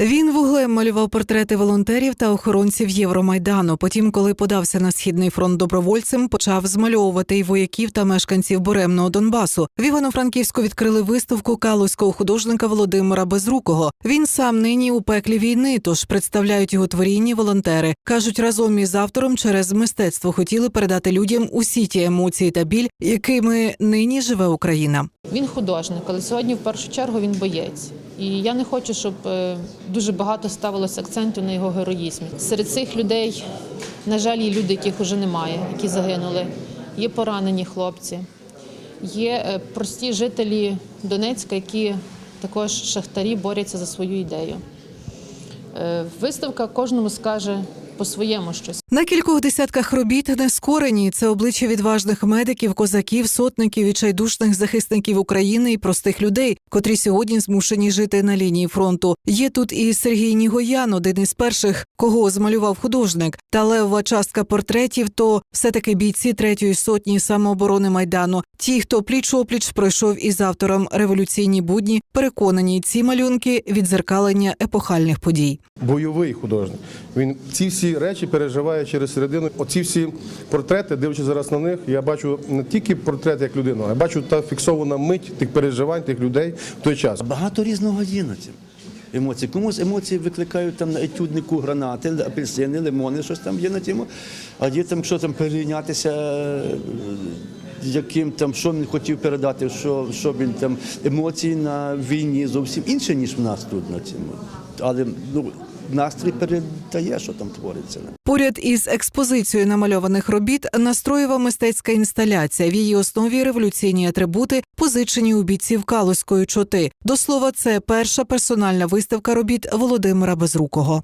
Він вуглем малював портрети волонтерів та охоронців Євромайдану. Потім, коли подався на східний фронт добровольцем, почав змальовувати й вояків та мешканців буремного Донбасу. В Івано-Франківську відкрили виставку калузького художника Володимира Безрукого. Він сам нині у пеклі війни, тож представляють його творіння волонтери. кажуть, разом із автором через мистецтво хотіли передати людям усі ті емоції та біль, якими нині живе Україна. Він художник, але сьогодні в першу чергу він боєць. І я не хочу, щоб е, дуже багато ставилося акценту на його героїзмі. Серед цих людей, на жаль, є люди, яких вже немає, які загинули. Є поранені хлопці, є е, прості жителі Донецька, які також шахтарі борються за свою ідею. Е, Виставка кожному скаже по-своєму щось. На кількох десятках робіт не скорені. Це обличчя відважних медиків, козаків, сотників, відчайдушних захисників України і простих людей, котрі сьогодні змушені жити на лінії фронту. Є тут і Сергій Нігоян, один із перших, кого змалював художник. Та левова частка портретів то все таки бійці третьої сотні самооборони майдану. Ті, хто пліч опліч пройшов із автором революційні будні, переконані ці малюнки відзеркалення епохальних подій. бойовий художник. Він ці всі речі переживає через середину. Оці всі портрети, дивлячись зараз на них, я бачу не тільки портрет як людину, а бачу та фіксована мить тих переживань тих людей в той час. Багато різного є на цим. Емоції. Комусь емоції викликають там на етюднику гранати, апельсини, лимони, щось там є на тему. А є там, що там перейнятися, е, яким там, що він хотів передати, що, що він там емоції на війні зовсім інші, ніж в нас тут на цьому. Але ну, настрій передає, що там твориться. Поряд із експозицією намальованих робіт настроєва мистецька інсталяція. В її основі революційні атрибути, позичені у бійців Калузької чоти. До слова, це перша персональна виставка робіт Володимира Безрукого.